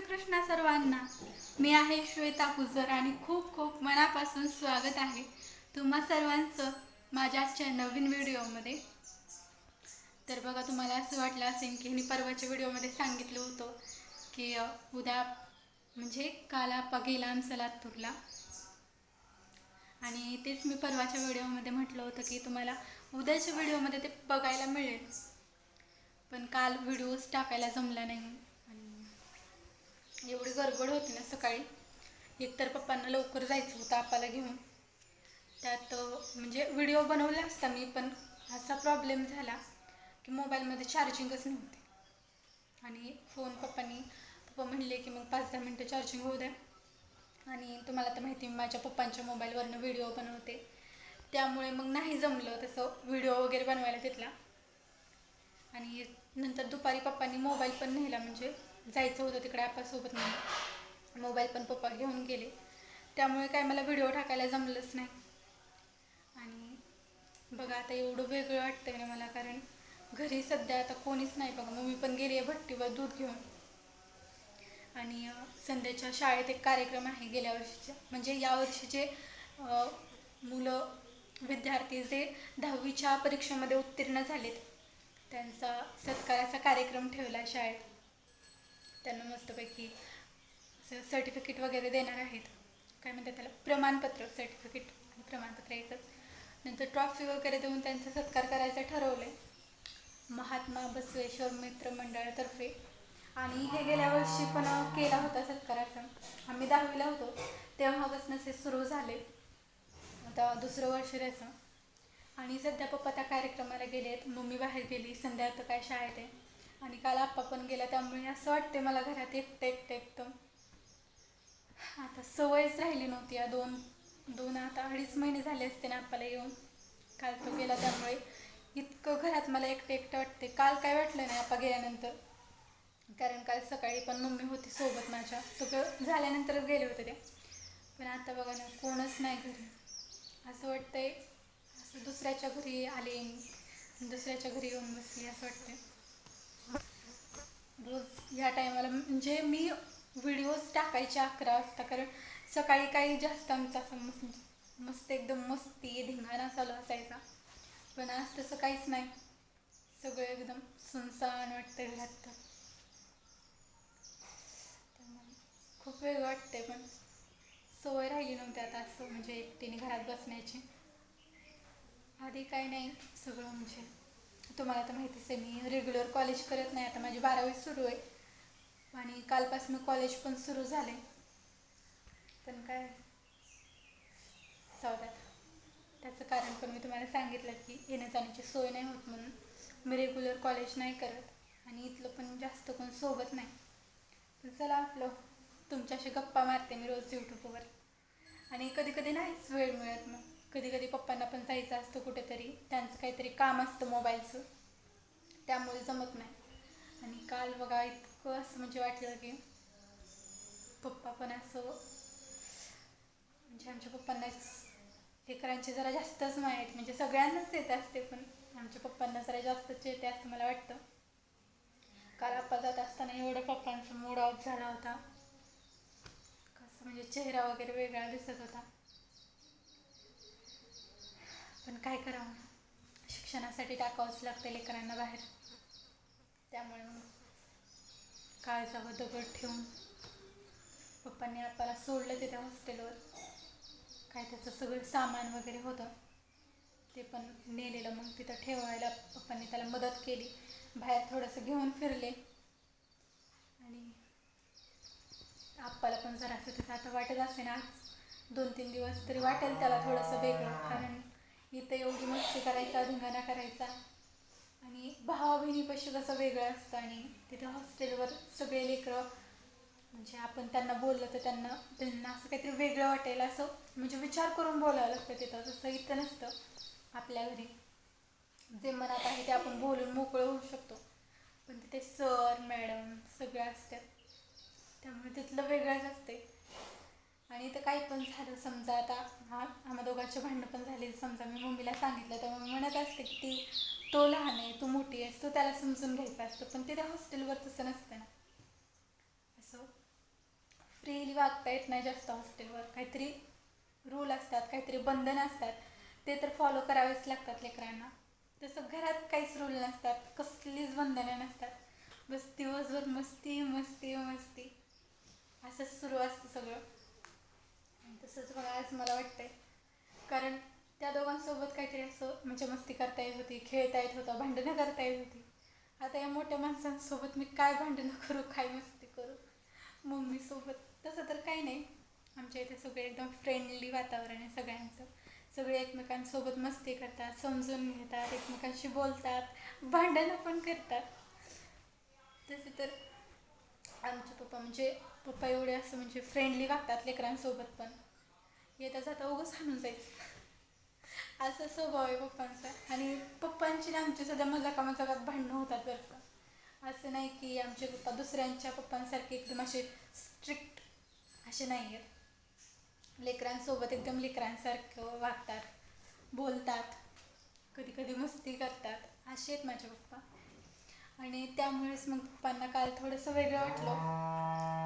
कृष्णा सर्वांना. मी आहे श्वेता गुजर आणि खूप खूप मनापासून स्वागत आहे तुम्हा सर्वांचं माझ्या आजच्या नवीन व्हिडिओमध्ये. तर बघा तुम्हाला असं वाटलं असेल की मी परवाच्या व्हिडिओमध्ये सांगितलं होतं की उद्या म्हणजे काल आपा गेला आमचा आणि तेच मी परवाच्या व्हिडिओमध्ये म्हटलं होतं की तुम्हाला उद्याच्या व्हिडिओमध्ये ते बघायला मिळेल. पण काल व्हिडिओज टाकायला जमला नाही. एवढी गडबड होती ना सकाळी. एकतर पप्पांना लवकर जायचं होतं आपाला घेऊन. त्यात म्हणजे व्हिडिओ बनवला असता मी पण असा प्रॉब्लेम झाला की मोबाईलमध्ये चार्जिंगच नव्हते. आणि फोन पप्पांनी पप्पा म्हणले की मग पाच दहा मिनटं चार्जिंग होऊ द्या. आणि तुम्हाला तर माहिती मी माझ्या पप्पांच्या मोबाईलवरनं व्हिडिओ बनवते. त्यामुळे मग नाही जमलं तसं व्हिडिओ वगैरे बनवायला तिथला. आणि नंतर दुपारी पप्पांनी मोबाईल पण नेला म्हणजे जायचं होतं तिकडे आपासोबत नाही मोबाईल पण पप्पा घेऊन गेले. त्यामुळे काय मला व्हिडिओ टाकायला जमलंच नाही. आणि बघा आता एवढं वेगळं वाटतं ना मला कारण घरी सध्या आता कोणीच नाही. बघा मम्मी पण गेली आहे भट्टीवर दूध घेऊन. आणि संध्याच्या शाळेत एक कार्यक्रम आहे गेल्या वर्षीच्या म्हणजे या वर्षीचे मुलं विद्यार्थी जे दहावीच्या परीक्षेमध्ये उत्तीर्ण झालेत त्यांचा सत्काराचा कार्यक्रम ठेवला शाळेत. त्यांना मस्तपैकी सर्टिफिकेट वगैरे देणार आहेत. काय म्हणतात त्याला? प्रमाणपत्र सर्टिफिकेट आणि प्रमाणपत्र एकच. नंतर ट्रॉफी वगैरे देऊन त्यांचा सत्कार करायचं ठरवलं आहे महात्मा बसवेश्वर मित्र मंडळातर्फे. आणि हे गेल्या वर्षी पण केला होता सत्काराचा. आम्ही दहावीला होतो. तेव्हापासून हे सुरू झाले. आता दुसरं वर्ष त्याचं आणि सध्या पप्पा त्या कार्यक्रमाला गेले आहेत मम्मी बाहेर गेली. संध्या आता काय शाळेत आहे. आणि काल आप्पा पण गेला त्यामुळे असं वाटते मला घरात एकटं एकटं एकटं. आता सवयच राहिली नव्हती या दोन दोन आता अडीच महिने झाले असते ना आप्पाला येऊन. काल तो गेला त्यामुळे इतकं घरात मला एकटं एकटं वाटते काल काय वाटलं नाही आप्पा गेल्यानंतर. कारण काल सकाळी पण मम्मी होती सोबत माझ्या. सगळं झाल्यानंतरच गेले होते ते. पण आता बघा ना कोणच नाही घरी. असं वाटतंय असं दुसऱ्याच्या घरी आले दुसऱ्याच्या घरी येऊन बसली असं वाटतंय. ह्या टायमाला. म्हणजे मी व्हिडिओज टाकायचे अकरा वाजता कारण सकाळी काही जास्त आमचा असं मस्त मस्त एकदम मस्ती धिंगाणा चालू असायचा. पण आज तसं काहीच नाही. सगळं एकदम सुनसान वाटतं घरात. तर खूप वेगळं वाटते पण सवय राहिली नव्हती आता असं म्हणजे एकटीने घरात बसण्याची. आधी काय नाही सगळं म्हणजे तुम्हाला तर माहितीच आहे मी रेग्युलर कॉलेज करत नाही. आता माझी बारावी सुरू आहे. आणि कालपासून कॉलेज पण सुरू झाले पण काय? जाऊद्यात त्याचं कारण पण मी तुम्हाला सांगितलं की येण्या जाण्याची सोय नाही होत म्हणून मी रेग्युलर कॉलेज नाही करत आणि इथलं पण जास्त कोण सोबत नाही. पण चला आपलं तुमच्याशी गप्पा मारते मी रोज यूट्यूबवर आणि कधी कधी नाहीच वेळ मिळत मग. कधी कधी पप्पांना पण जायचं असतं कुठेतरी. त्यांचं काहीतरी काम असतं मोबाईलचं. त्यामुळे जमत नाही. आणि काल बघा इतकं असं म्हणजे वाटलं की पप्पा पण असं म्हणजे आमच्या पप्पांना लेकरांची जरा जास्तच माहीत म्हणजे सगळ्यांनाच येत असते पण आमच्या पप्पांना जरा जास्तच येते असं मला वाटतं. काल आप्पा जात असताना एवढं पप्पांचा मूड ऑफ झाला होता. कसं म्हणजे चेहरा वगैरे वेगळा दिसत होता. पण काय करावं? शिक्षणासाठी टाकावंच लागतं लेकरांना बाहेर. त्यामुळे मग काळजावर दगड ठेवून पप्पांनी आपल्याला सोडलं तिथे हॉस्टेलवर. काय त्याचं सगळं सामान वगैरे होतं ते पण नेलेलं. मग तिथं ठेवायला पप्पांनी त्याला मदत केली. बाहेर थोडंसं घेऊन फिरले. आणि आप्पाला पण जरासं तिथं आता वाटत असे ना आज. दोन तीन दिवस तरी वाटेल त्याला थोडंसं वेगळं. कारण इथं एवढी मस्ती करायचा धिंगाणा करायचा. आणि भावा बहिणीपाशी कसं वेगळं असतं आणि तिथं हॉस्टेलवर सगळे लेकरं म्हणजे आपण त्यांना बोललं तर त्यांना त्यांना असं काहीतरी वेगळं वाटेल असं म्हणजे विचार करून बोलावं लागतं तिथं. तसं इथं नसतं आपल्या घरी. जे मनात आहे ते आपण बोलून मोकळं होऊ शकतो. पण तिथे सर मॅडम सगळं असतात. त्यामुळे तिथलं वेगळंच असते आणि इथं काही पण झालं समजा आता हा आम्हा दोघांचे भांडणं पण झाले. समजा मी मम्मीला सांगितलं तर मम्मी म्हणत असते की ती तो लहान आहे तू मोठी आहेस तो त्याला समजून घ्यायचा असतो. पण ते त्या हॉस्टेलवर तसं नसतं ना. असं फ्रीली वागता येत नाही जास्त हॉस्टेलवर. काहीतरी रूल असतात काहीतरी बंधन असतात. ते तर फॉलो करावेच लागतात लेकरांना. तसं घरात काहीच रूल नसतात कसलीच बंधनं नसतात. बस दिवसभर मस्ती मस्ती मस्ती. असंच सुरू असतं सगळं. तसंच बघा आज मला वाटतंय. कारण त्या दोघांसोबत काहीतरी असं म्हणजे मस्ती करता येत होती खेळता येत होतं भांडणं करता येत होती. आता या मोठ्या माणसांसोबत मी काय भांडणं करू काय मस्ती करू? मम्मीसोबत तसं तर काही नाही. आमच्या इथे सगळे एकदम फ्रेंडली वातावरण आहे सगळ्यांचं. सगळे एकमेकांसोबत मस्ती करतात समजून घेतात एकमेकांशी बोलतात भांडणं पण करतात. तसे तर आमचे पप्पा म्हणजे पप्पा एवढे असं म्हणजे फ्रेंडली वागतात लेकरांसोबत पण. येता जाता उगंच हाणून जायचं असा स्वभाव आहे पप्पांचा. आणि पप्पांची आमची सुद्धा मजाका मजाकात भांडणं होतात बरं का. असं नाही की आमचे पप्पा दुसऱ्यांच्या पप्पांसारखे एकदम असे स्ट्रिक्ट असे नाही आहेत लेकरांसोबत एकदम लेकरांसारखं वागतात बोलतात कधी कधी मस्ती करतात. असे आहेत माझे पप्पा. आणि त्यामुळेच मग पप्पांना काल थोडंसं वेगळं वाटलं.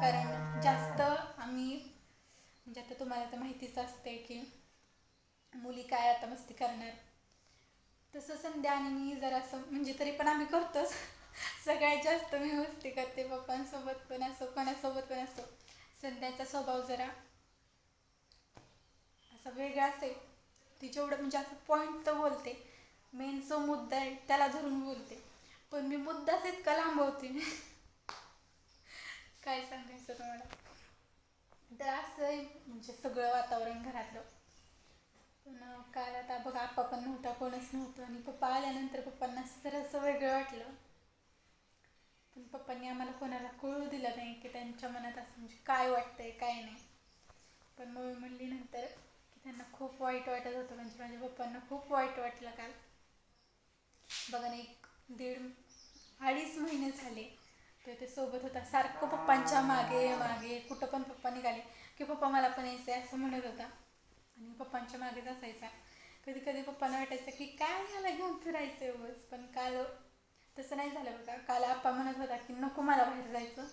कारण जास्त आम्ही म्हणजे आता तुम्हाला तर माहितीच असते की मुली काय आता मस्ती करणार. तसं संध्या आणि मी जरा असं म्हणजे तरी पण आम्ही करतोच. सगळ्यात जास्त मी मस्ती करते पप्पांसोबत पण असो कोणासोबत पण असो. संध्याचा स्वभाव जरा असा वेगळा असेल ती जेवढं म्हणजे असं पॉईंट तर बोलते. मेन जो मुद्दा आहे त्याला धरून बोलते. पण मी मुद्दाच इतका लांबवते काय सांगायचं तुम्हाला? तर असं आहे म्हणजे सगळं वातावरण घरातलं. पण काल आता बघा आप्पा पण नव्हता कोणच नव्हतं. आणि पप्पा आल्यानंतर पप्पांना जरा असं वेगळं वाटलं. पण पप्पांनी आम्हाला कोणाला कळू दिलं नाही की त्यांच्या मनात असं म्हणजे काय वाटतंय काय नाही. पण मग म्हणली नंतर की त्यांना खूप वाईट वाटत होतं. म्हणजे माझ्या पप्पांना खूप वाईट वाटलं काल. बघा ना एक दीड अडीच महिने झाले. तर ते सोबत होता सारखं पप्पांच्या मागे मागे कुठं पण पप्पा निघाले की पप्पा मला पण यायचं आहे असं म्हणत होता. आणि पप्पांच्या मागेच असायचा. कधी कधी पप्पांना वाटायचं की काय ह्याला घेऊन फिरायचं बस पण काल तसं नाही झालं बघा. काल आप्पा म्हणत होता की नको मला बाहेर जायचं.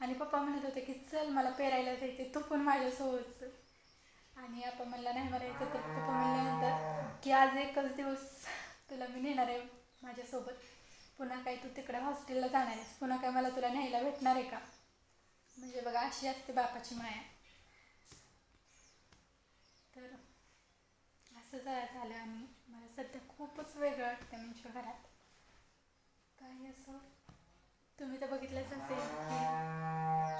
आणि पप्पा म्हणत होते की चल मला पेरायला जायचे तू पण माझ्यासोबत आणि आप्पा म्हणला नाही मारायचं तर पप्पा म्हणल्यानंतर की आज एकच दिवस तुला मी नेणार आहे माझ्यासोबत. पुन्हा काय तू तिकडे हॉस्टेलला जाणार आहेस पुन्हा काय मला तुला न्यायला भेटणार आहे का? म्हणजे बघा अशी असते बापाची माया. तर असं जरा झालं आणि मला सध्या खूपच वेगळं वाटतं म्हणजे घरात. काय असं तुम्ही तर बघितलंच असेल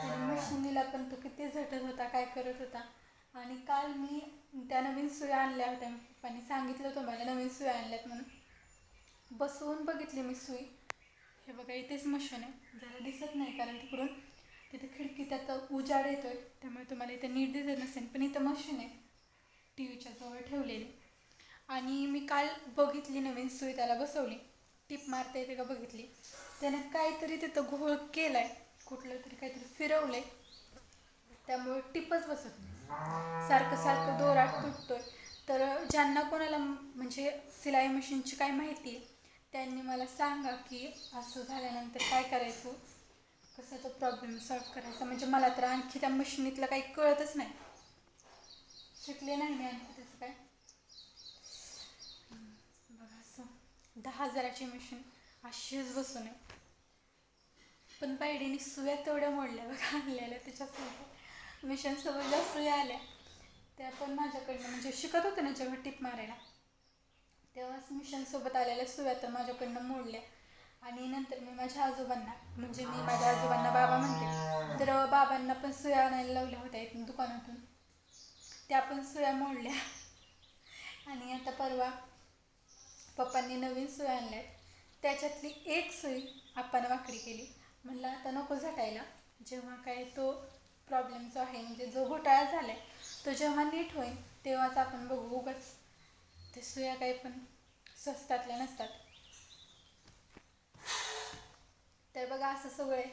की मशिनीला पण तो किती झटत होता काय करत होता. आणि काल मी त्या नवीन सुया आणल्या होत्या. मी पप्पांनी सांगितलं होतं मला नवीन सुया आणल्यात म्हणून. बसवून बघितली मी सुई. हे बघा इथेच मशीन आहे. जरा दिसत नाही कारण तिकडून तिथे खिडकीत आता उजाड येतो आहे त्यामुळे तुम्हाला इथे नीट दिसत नसेल पण इथं मशीन आहे. टी व्हीच्या जवळ ठेवलेली. आणि मी काल बघितली नवीन सुई त्याला बसवली. टीप मारता येते का बघितली. त्याने काहीतरी तिथं घोळ केला आहे कुठलं तरी काहीतरी फिरवलं आहे त्यामुळे टिपच बसत नाही. सारखं सारखं दोरा तुटतोय. तर ज्यांना कोणाला म्हणजे सिलाई मशीनची काय माहिती आहे त्यांनी मला सांगा की असं झाल्यानंतर काय करायचं? कसा तो प्रॉब्लेम सॉल्व करायचा? म्हणजे मला तर आणखी त्या मशिनीतलं काही कळतच नाही. शिकले नाही मी आणखी त्याचं काय? बघा असं. दहा हजाराची मशीन अशीच बसून आहे. पण पायडीने सुया तेवढ्या मोडल्या बघा आणलेल्या त्याच्यासोबत. मिशनसोबत ज्या सुया आल्या त्या पण माझ्याकडनं म्हणजे शिकत होते ना जेव्हा टिप मारायला. तेव्हाच मिशनसोबत आलेल्या सुया तर माझ्याकडनं मोडल्या. आणि नंतर मी माझ्या आजोबांना म्हणजे मी माझ्या आजोबांना बाबा म्हणते. तर बाबांना पण सुया आणायला लावल्या होत्या इथून दुकानातून. त्या पण सुया मोडल्या. आणि आता परवा पप्पांनी नवीन सुया आहेत. त्याच्यातली एक सुई आपण वाकडी केली. म्हणलं आता नको झटायला. जेव्हा काय तो प्रॉब्लेम जो आहे म्हणजे जो घोटाळा झाला आहे तो जेव्हा नीट होईल तेव्हाच आपण बघू उगाच. ते सुया काही पण स्वस्तातल्या नसतात. तर बघा असं सगळं आहे.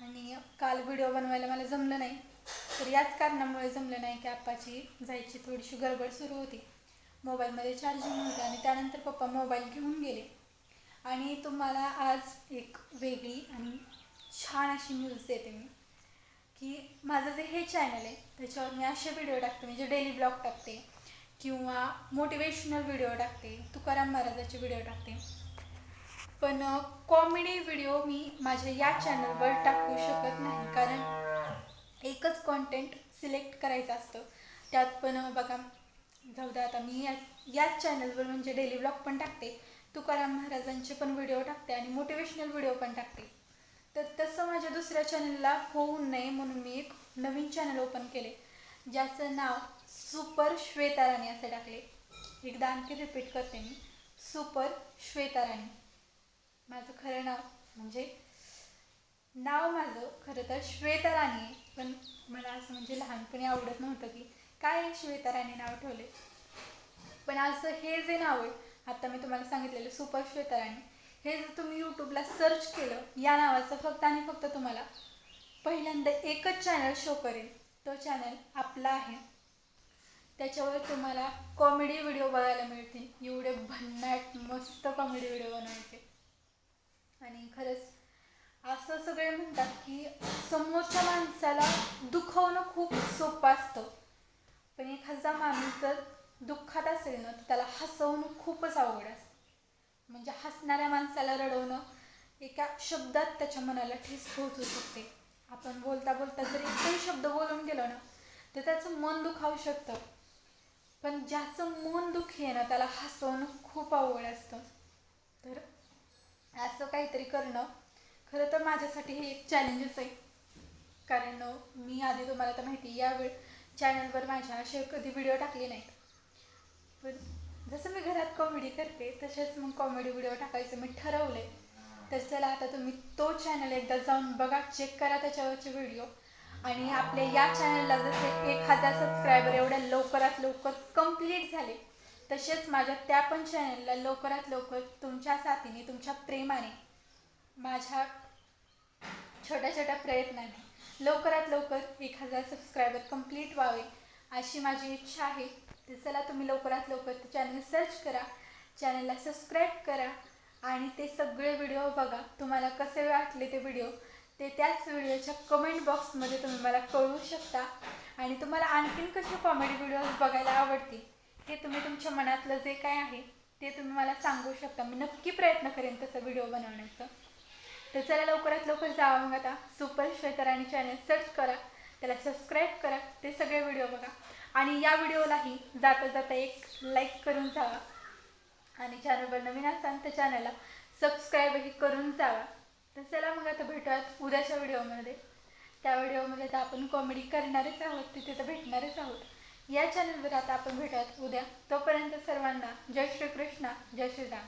आणि काल व्हिडिओ बनवायला मला जमलं नाही. तर याच कारणामुळे जमलं नाही की आप्पाची जायची थोडीशी गडबड सुरू होती. मोबाईलमध्ये चार्जिंग होते आणि त्यानंतर पप्पा मोबाईल घेऊन गेले. आणि तुम्हाला आज एक वेगळी आणि छान अशी न्यूज देते मी. की माझं जे हे चॅनल आहे त्याच्यावर मी असे व्हिडिओ टाकते म्हणजे डेली ब्लॉग टाकते. किंवा मोटिवेशनल व्हिडिओ टाकते तुकाराम महाराजाचे व्हिडिओ टाकते. पण कॉमेडी व्हिडिओ मी माझ्या या चॅनलवर टाकू शकत नाही. कारण एकच कॉन्टेंट सिलेक्ट करायचं असतं. त्यात पण बघा जाऊ द्या आता मी या याच चॅनलवर म्हणजे डेली ब्लॉग पण टाकते. तुकाराम महाराजांचे पण व्हिडिओ टाकते आणि मोटिवेशनल व्हिडिओ पण टाकते. तर तसं माझ्या दुसऱ्या चॅनलला होऊ नये म्हणून मी एक नवीन चॅनल ओपन केले. ज्याचं नाव सुपर श्वेता राणी असे टाकले. एकदा आणखी रिपीट करते मी. सुपर श्वेता राणी. माझं खरं नाव म्हणजे नाव माझं खरं तर श्वेता राणी आहे. पण मला असं म्हणजे लहानपणी आवडत नव्हतं की काय आहे श्वेता राणी नाव ठेवले. पण असं हे जे नाव आहे आता मी तुम्हाला सांगितलेलं सुपर श्वेता राणी हे जर तुम्ही यूट्यूबला सर्च केलं या नावाचं फक्त आणि फक्त तुम्हाला पहिल्यांदा एकच चॅनल शो करेल. तो चॅनल आपला आहे. त्याच्यावर तुम्हाला कॉमेडी व्हिडिओ बघायला मिळतील. एवढे भन्नाट मस्त कॉमेडी व्हिडिओ बनवायचे. आणि खरंच असं सगळे म्हणतात की समोरच्या माणसाला दुखवणं खूप सोपं असतं. पण एखादा माणूस जर दुःखात असेल ना तर त्याला हसवणं खूपच अवघड असतं. म्हणजे हसणाऱ्या माणसाला रडवणं एका शब्दात त्याच्या मनाला ठेस पोहोचू शकते. आपण बोलता बोलता जर एकही शब्द बोलून गेलो ना तर त्याचं मन दुखावू शकतं. पण ज्याचं मन दुखी आहे ना त्याला हसवणं खूप अवघड असतं. तर असं काहीतरी करणं खरं तर माझ्यासाठी हे एक चॅलेंजच आहे. कारण मी आधी तुम्हाला तर माहिती यावेळ चॅनलवर माझ्या असे कधी व्हिडिओ टाकले नाहीत. पण जसं मी घरात कॉमेडी करते तसेच मग कॉमेडी व्हिडिओ टाकायचं मी ठरवले तर चला आता तुम्ही तो चॅनल एकदा जाऊन बघा चेक करा त्याच्यावरचे व्हिडिओ आणि आपल्या या चॅनलला जसे एक हजार सबस्क्रायबर एवढ्या लवकरात लवकर कंप्लीट झाले तसेच माझ्या त्या पण चॅनलला लवकरात लवकर तुमच्या साथीने तुमच्या प्रेमाने माझ्या छोट्या छोट्या प्रयत्नाने लवकरात लवकर एक हजार सबस्क्रायबर कंप्लीट व्हावे अशी माझी इच्छा आहे. तर चला तुम्ही लवकरात लवकर ते चॅनल सर्च करा चॅनलला सबस्क्राईब करा आणि ते सगळे व्हिडिओ बघा. तुम्हाला कसे वाटले ते व्हिडिओ ते त्याच व्हिडिओच्या कमेंट बॉक्समध्ये तुम्ही मला कळवू शकता. आणि तुम्हाला आणखीन कसे कॉमेडी व्हिडिओज बघायला आवडतील हे तुम्ही तुमच्या मनातलं जे काय आहे ते तुम्ही मला सांगू शकता. मी नक्की प्रयत्न करेन तसं व्हिडिओ बनवण्याचं. तर चला लवकरात लवकर जावा मग आता. सुपर श्वेतराणी चॅनल सर्च करा. त्याला सबस्क्राईब करा. ते सगळे व्हिडिओ बघा. आणि या व्हिडिओलाही जाता जाता एक लाईक करून जावा. आणि चॅनलवर नवीन असाल तर चॅनलला सबस्क्राईबही करून जावा. तर चला मग आता भेटूयात उद्याच्या व्हिडिओमध्ये. त्या व्हिडिओमध्ये तर आपण कॉमेडी करणारच आहोत तिथे तर भेटणारच आहोत. या चॅनलवर आता आपण भेटूयात उद्या. तोपर्यंत सर्वांना जय श्रीकृष्णा जय श्रीराम.